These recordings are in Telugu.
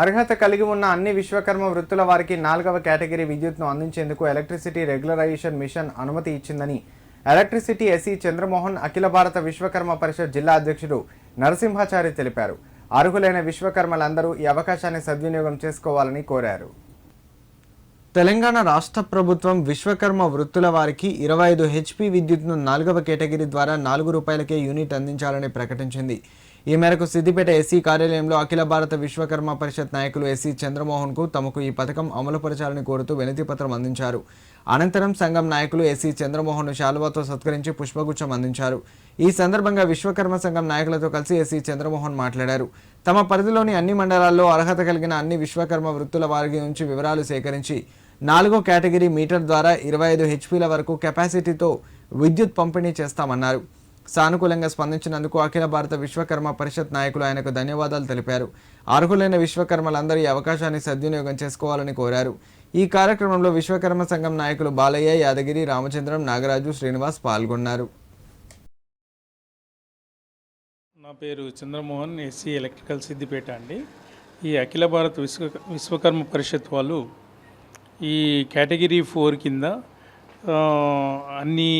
అర్హత కలిగి ఉన్న అన్ని విశ్వకర్మ వృత్తుల వారికి నాలుగవ కేటగిరీ విద్యుత్ను అందించేందుకు ఎలక్ట్రిసిటీ రెగ్యులరైజేషన్ మిషన్ అనుమతి ఇచ్చిందని ఎలక్ట్రిసిటీ ఎస్సీ చంద్రమోహన్ అఖిల భారత విశ్వకర్మ పరిషత్ జిల్లా అధ్యక్షుడు నరసింహాచారి తెలిపారు. అర్హులైన విశ్వకర్మలందరూ ఈ అవకాశాన్ని సద్వినియోగం చేసుకోవాలని కోరారు. తెలంగాణ రాష్ట్ర ప్రభుత్వం విశ్వకర్మ వృత్తుల వారికి ఇరవై ఐదు హెచ్పి విద్యుత్ను నాలుగవ కేటగిరీ ద్వారా నాలుగు రూపాయలకే యూనిట్ అందించాలని ప్రకటించింది. ఈ మేరకు సిద్దిపేట ఎస్సీ కార్యాలయంలో అఖిల భారత విశ్వకర్మ పరిషత్ నాయకులు ఎస్సీ చంద్రమోహన్కు తమకు ఈ పథకం అమలుపరచాలని కోరుతూ వినతి పత్రం అందించారు. అనంతరం సంఘం నాయకులు ఎస్సీ చంద్రమోహన్ శాలువాతో సత్కరించి పుష్పగుచ్చం అందించారు. ఈ సందర్భంగా విశ్వకర్మ సంఘం నాయకులతో కలిసి ఎస్సీ చంద్రమోహన్ మాట్లాడారు. తమ పరిధిలోని అన్ని మండలాల్లో అర్హత కలిగిన అన్ని విశ్వకర్మ వృత్తుల వారి నుంచి వివరాలు సేకరించి నాలుగో కేటగిరీ మీటర్ ద్వారా ఇరవై ఐదు హెచ్పీల వరకు కెపాసిటీతో విద్యుత్ పంపిణీ చేస్తామన్నారు. సానుకూలంగా స్పందించినందుకు అఖిల భారత విశ్వకర్మ పరిషత్ నాయకులు ఆయనకు ధన్యవాదాలు తెలిపారు. అర్హులైన విశ్వకర్మలందరూ ఈ అవకాశాన్ని సద్వినియోగం చేసుకోవాలని కోరారు. ఈ కార్యక్రమంలో విశ్వకర్మ సంఘం నాయకులు బాలయ్య యాదగిరి రామచంద్రం నాగరాజు శ్రీనివాస్ పాల్గొన్నారు. నా పేరు చంద్రమోహన్ ఎస్సీ ఎలక్ట్రికల్ సిద్దిపేట అండి. ఈ అఖిల భారత విశ్వ విశ్వకర్మ పరిషత్ వాళ్ళు ఈ కేటగిరీ ఫోర్ కింద అన్ని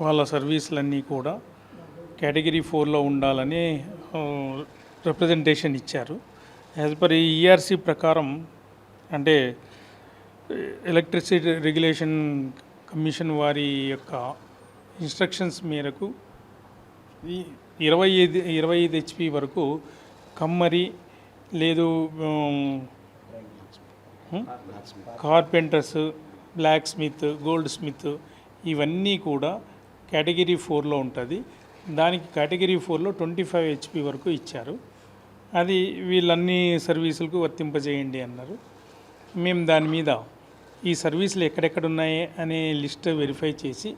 వాళ్ళ సర్వీసులన్నీ కూడా కేటగిరీ ఫోర్లో ఉండాలని రిప్రజెంటేషన్ ఇచ్చారు. యాజ్ పర్ ఈ ఈఆర్సీ ప్రకారం అంటే ఎలక్ట్రిసిటీ రెగ్యులేషన్ కమిషన్ వారి యొక్క ఇన్స్ట్రక్షన్స్ మేరకు ఇరవై ఐదు ఇరవై ఐదు హెచ్పి వరకు కమ్మరి లేదు carpenters blacksmith goldsmith ఇవన్నీ కూడా కేటగిరీ ఫోర్లో ఉంటుంది. దానికి కేటగిరీ ఫోర్లో ట్వంటీ ఫైవ్ హెచ్పి వరకు ఇచ్చారు. అది వీళ్ళన్ని సర్వీసులకు వర్తింపజేయండి అన్నారు. మేము దాని మీద ఈ సర్వీసులు ఎక్కడెక్కడ ఉన్నాయి అనే లిస్ట్ వెరిఫై చేసి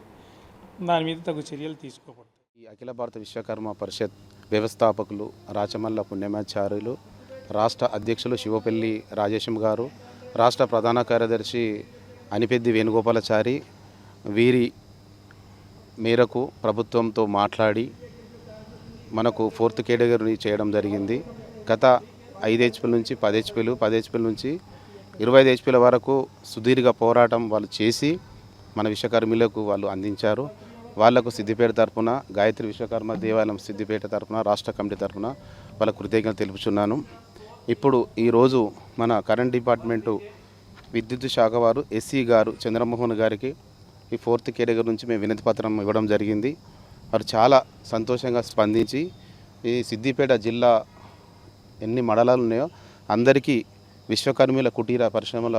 దాని మీద తగు చర్యలు తీసుకోబడతాయి. ఈ అఖిల భారత విశ్వకర్మ పరిషత్ వ్యవస్థాపకులు రాచమల్ల పుణ్యమాచార్యులు రాష్ట్ర అధ్యక్షులు శివపల్లి రాజేశం గారు రాష్ట్ర ప్రధాన కార్యదర్శి అనిపెద్ది వేణుగోపాలాచారి వీరి మేరకు ప్రభుత్వంతో మాట్లాడి మనకు ఫోర్త్ కేటగిరీ చేయడం జరిగింది. గత ఐదు హెచ్పీల నుంచి పది హెచ్పీలు పది హెచ్పీల నుంచి ఇరవై ఐదు హెచ్పీల వరకు సుదీర్ఘ పోరాటం వాళ్ళు చేసి మన విశ్వకర్మిలకు వాళ్ళు అందించారు. వాళ్ళకు సిద్దిపేట తరఫున గాయత్రి విశ్వకర్మ దేవాలయం సిద్దిపేట తరపున రాష్ట్ర కమిటీ తరపున వాళ్ళ కృతజ్ఞతలు తెలుపుచున్నాను. ఇప్పుడు ఈరోజు మన కరెంట్ డిపార్ట్మెంటు విద్యుత్ శాఖ వారు ఎస్సీ గారు చంద్రమోహన్ గారికి ఈ ఫోర్త్ కేటగిరీ నుంచి మేము వినతి పత్రం ఇవ్వడం జరిగింది. వారు చాలా సంతోషంగా స్పందించి ఈ సిద్దిపేట జిల్లా ఎన్ని మండలాలు ఉన్నాయో అందరికీ విశ్వకర్మిల కుటీర పరిశ్రమల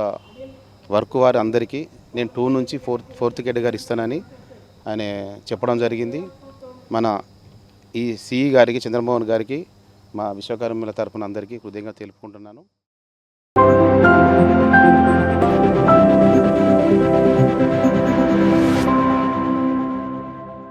వర్క్ వారి అందరికీ నేను టూ నుంచి ఫోర్త్ ఫోర్త్ కేటగిరీ ఇస్తానని ఆయన చెప్పడం జరిగింది. మన ఈ సిఈ గారికి చంద్రమోహన్ గారికి మా విశ్వకర్మీల తరపున అందరికీ హృదయంగా తెలుపుకుంటున్నాను.